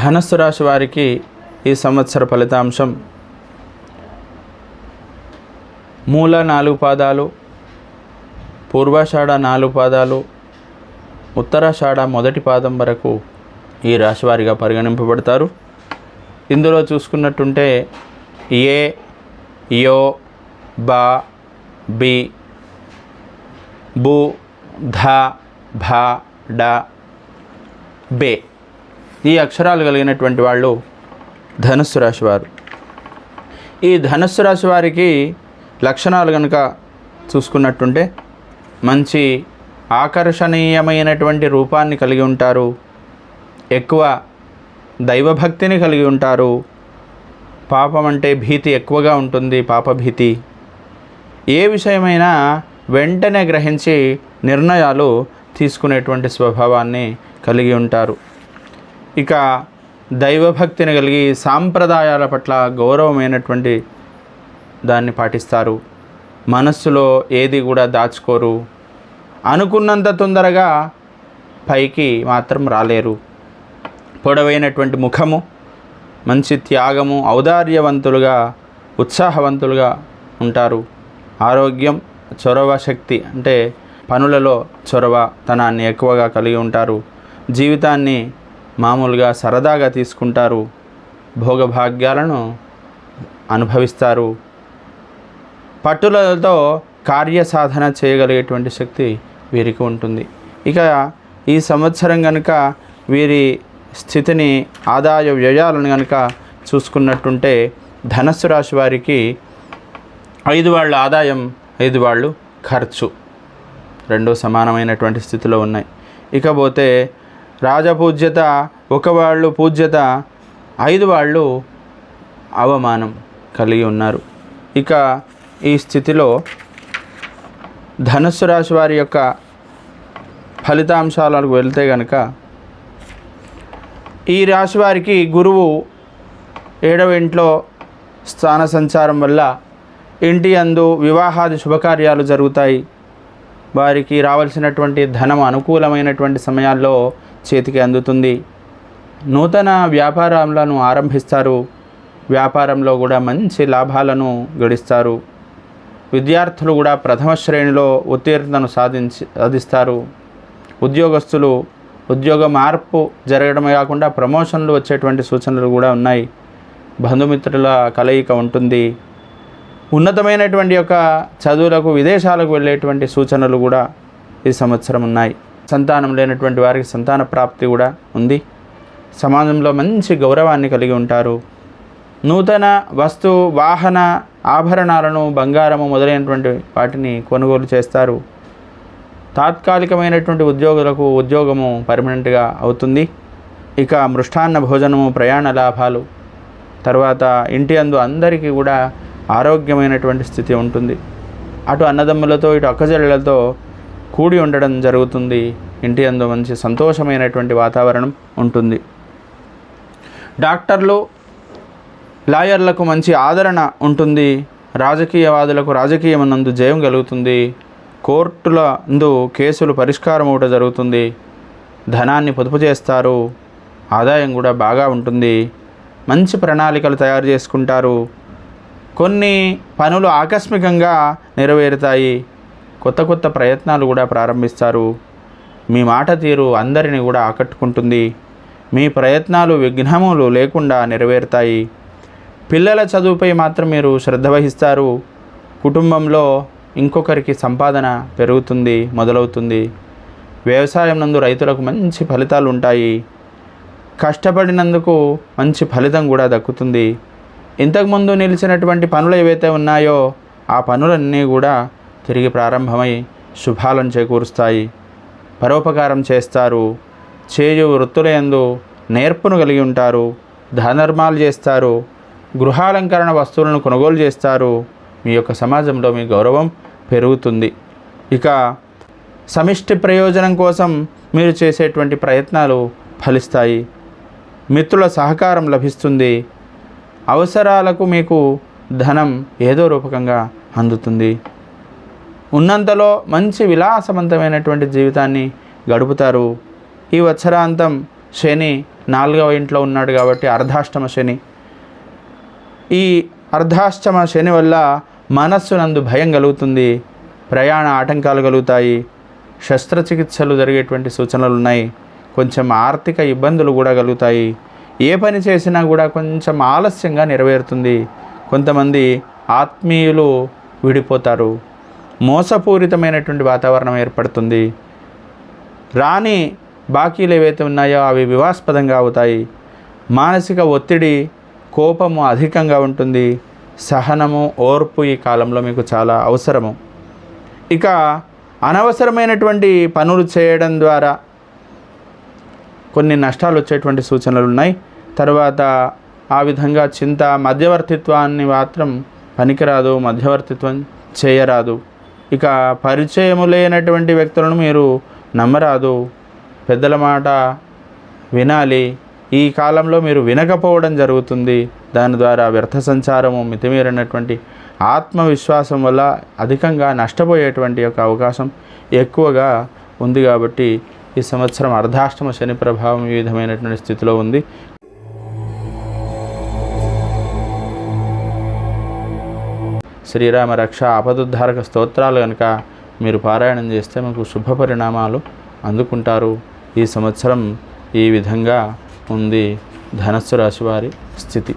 ధనస్సు రాశి వారికి ఈ సంవత్సర ఫలితాంశం మూల నాలుగు పాదాలు పూర్వాషాఢ నాలుగు పాదాలు ఉత్తరాషాఢ మొదటి పాదం వరకు ఈ రాశివారిగా పరిగణింపబడతారు. ఇందులో చూసుకున్నట్టుంటే ఏ యో బా బి బు ధ భ డ బే. ఈ అక్షరాలు కలిగినటువంటి వాళ్ళు ధనుస్సు రాశి వారు ఈ ధనుస్సు రాశి వారికి లక్షణాలు కనుక చూసుకున్నట్టుంటే మంచి ఆకర్షణీయమైనటువంటి రూపాన్ని కలిగి ఉంటారు. ఎక్కువ దైవభక్తిని కలిగి ఉంటారు. పాపం అంటే భీతి ఎక్కువగా ఉంటుంది పాపభీతి ఏ విషయమైనా వెంటనే గ్రహించి నిర్ణయాలు తీసుకునేటువంటి స్వభావాన్ని కలిగి ఉంటారు. ఇక దైవభక్తిని కలిగి సాంప్రదాయాల పట్ల గౌరవమైనటువంటి దాన్ని పాటిస్తారు. మనస్సులో ఏది కూడా దాచుకోరు. అనుకున్నంత తొందరగా పైకి మాత్రం రాలేరు. పొడవైనటువంటి ముఖము మంచి త్యాగము ఔదార్యవంతులుగా ఉత్సాహవంతులుగా ఉంటారు. ఆరోగ్యం చొరవ శక్తి అంటే పనులలో చొరవ తనాన్ని ఎక్కువగా కలిగి ఉంటారు. జీవితాన్ని మామూలుగా సరదాగా తీసుకుంటారు. భోగభాగ్యాలను అనుభవిస్తారు. పట్టులతో కార్యసాధన చేయగలిగేటువంటి శక్తి వీరికి ఉంటుంది. ఇక ఈ సంవత్సరం కనుక వీరి స్థితిని ఆదాయ వ్యయాలను కనుక చూసుకున్నట్టుంటే ధనస్సు రాశి వారికి ఐదు వాళ్ళ ఆదాయం ఐదు వాళ్ళు ఖర్చు. రెండు సమానమైనటువంటి స్థితిలో ఉన్నాయి. ఇకపోతే రాజపూజ్యత ఒక వాళ్ళు పూజ్యత ఐదు వాళ్ళు అవమానం కలిగి ఉన్నారు. ఇక ఈ స్థితిలో ధనుస్సు రాశి వారి యొక్క ఫలితాంశాలకు వెళ్తే కనుక ఈ రాశి వారికి గురువు ఏడవ ఇంట్లో స్థాన సంచారం వల్ల ఇంటి అందు వివాహాది శుభకార్యాలు జరుగుతాయి. వారికి రావాల్సినటువంటి ధనం అనుకూలమైనటువంటి సమయాల్లో చేతికి అందుతుంది. నూతన వ్యాపారాలను ఆరంభిస్తారు. వ్యాపారంలో కూడా మంచి లాభాలను గడిస్తారు. విద్యార్థులు కూడా ప్రథమ శ్రేణిలో ఉత్తీర్ణతను సాధించి సాధిస్తారు. ఉద్యోగస్తులు ఉద్యోగ మార్పు జరగడమే కాకుండా ప్రమోషన్లు వచ్చేటువంటి సూచనలు కూడా ఉన్నాయి. బంధుమిత్రుల కలయిక ఉంటుంది. ఉన్నతమైనటువంటి యొక్క చదువులకు విదేశాలకు వెళ్ళేటువంటి సూచనలు కూడా ఈ సంవత్సరం ఉన్నాయి. సంతానం లేనటువంటి వారికి సంతాన ప్రాప్తి కూడా ఉంది. సమాజంలో మంచి గౌరవాన్ని కలిగి ఉంటారు. నూతన వస్తు వాహన ఆభరణాలను బంగారము మొదలైనటువంటి వాటిని కొనుగోలు చేస్తారు. తాత్కాలికమైనటువంటి ఉద్యోగులకు ఉద్యోగము పర్మనెంట్గా అవుతుంది. ఇక మృష్టాన్న భోజనము ప్రయాణ లాభాలు. తర్వాత ఇంటి అందు అందరికీ కూడా ఆరోగ్యమైనటువంటి స్థితి ఉంటుంది. అటు అన్నదమ్ములతో ఇటు అక్కజెళ్ళలతో కూడి ఉండడం జరుగుతుంది. ఇంటి అందు మంచి సంతోషమైనటువంటి వాతావరణం ఉంటుంది. డాక్టర్లు లాయర్లకు మంచి ఆదరణ ఉంటుంది. రాజకీయవాదులకు రాజకీయమనందు జయం కలుగుతుంది. కోర్టుల అందు కేసులు పరిష్కారం అవట జరుగుతుంది. ధనాన్ని పొదుపు చేస్తారు. ఆదాయం కూడా బాగా ఉంటుంది. మంచి ప్రణాళికలు తయారు చేసుకుంటారు. కొన్ని పనులు ఆకస్మికంగా నెరవేరుతాయి. కొత్త కొత్త ప్రయత్నాలు కూడా ప్రారంభిస్తారు. మీ మాట తీరు అందరిని కూడా ఆకట్టుకుంటుంది. మీ ప్రయత్నాలు విఘ్నములు లేకుండా నెరవేరుతాయి. పిల్లల చదువుపై మాత్రం మీరు శ్రద్ధ వహిస్తారు. కుటుంబంలో ఇంకొకరికి సంపాదన పెరుగుతుంది మొదలవుతుంది. వ్యవసాయం నందు రైతులకు మంచి ఫలితాలు ఉంటాయి. కష్టపడినందుకు మంచి ఫలితం కూడా దక్కుతుంది. ఇంతకుముందు నిలిచినటువంటి పనులు ఏవైతే ఉన్నాయో ఆ పనులన్నీ కూడా తిరిగి ప్రారంభమై శుభాలను చేకూరుస్తాయి. పరోపకారం చేస్తారు. చేయు వృత్తులందు నేర్పును కలిగి ఉంటారు. ధనర్మాలు చేస్తారు. గృహాలంకరణ వస్తువులను కొనుగోలు చేస్తారు. మీ యొక్క సమాజంలో మీ గౌరవం పెరుగుతుంది. ఇక సమిష్టి ప్రయోజనం కోసం మీరు చేసేటువంటి ప్రయత్నాలు ఫలిస్తాయి. మిత్రుల సహకారం లభిస్తుంది. అవసరాలకు మీకు ధనం ఏదో రూపకంగా అందుతుంది. ఉన్నంతలో మంచి విలాసవంతమైనటువంటి జీవితాన్ని గడుపుతారు. ఈ వత్సరాంతం శని నాలుగవ ఇంట్లో ఉన్నాడు కాబట్టి అర్ధాష్టమ శని. ఈ అర్ధాష్టమ శని వల్ల మనస్సు నందు భయం కలుగుతుంది. ప్రయాణ ఆటంకాలు కలుగుతాయి. శస్త్రచికిత్సలు జరిగేటువంటి సూచనలు ఉన్నాయి కొంచెం ఆర్థిక ఇబ్బందులు కూడా కలుగుతాయి. ఏ పని చేసినా కూడా కొంచెం ఆలస్యంగా నెరవేరుతుంది. కొంతమంది ఆత్మీయులు విడిపోతారు. మోసపూరితమైనటువంటి వాతావరణం ఏర్పడుతుంది. రాని బాకీలు ఏవైతే ఉన్నాయో అవి వివాస్పదంగా అవుతాయి. మానసిక ఒత్తిడి కోపము అధికంగా ఉంటుంది. సహనము ఓర్పు ఈ కాలంలో మీకు చాలా అవసరము. ఇక అనవసరమైనటువంటి పనులు చేయడం ద్వారా కొన్ని నష్టాలు వచ్చేటువంటి సూచనలు ఉన్నాయి. తర్వాత ఆ విధంగా చింత మధ్యవర్తిత్వాన్ని మాత్రం పనికిరాదు మధ్యవర్తిత్వం చేయరాదు. ఇక పరిచయము లేనటువంటి వ్యక్తులను మీరు నమ్మరాదు. పెద్దల మాట వినాలి. ఈ కాలంలో మీరు వినకపోవడం జరుగుతుంది. దాని ద్వారా వ్యర్థ సంచారము మితిమీరినటువంటి ఆత్మవిశ్వాసం వల్ల అధికంగా నష్టపోయేటువంటి యొక్క అవకాశం ఎక్కువగా ఉంది కాబట్టి ఈ సంవత్సరం అర్ధాష్టమ శని ప్రభావం ఈ విధమైనటువంటి స్థితిలో ఉంది. శ్రీరామ రక్ష ఆపదుద్ధారక స్తోత్రాలు కనుక మీరు పారాయణం చేస్తే మీకు శుభ పరిణామాలు అందుకుంటారు. ఈ సంవత్సరం ఈ విధంగా ఉంది. ధనస్సు రాశి వారి స్థితి.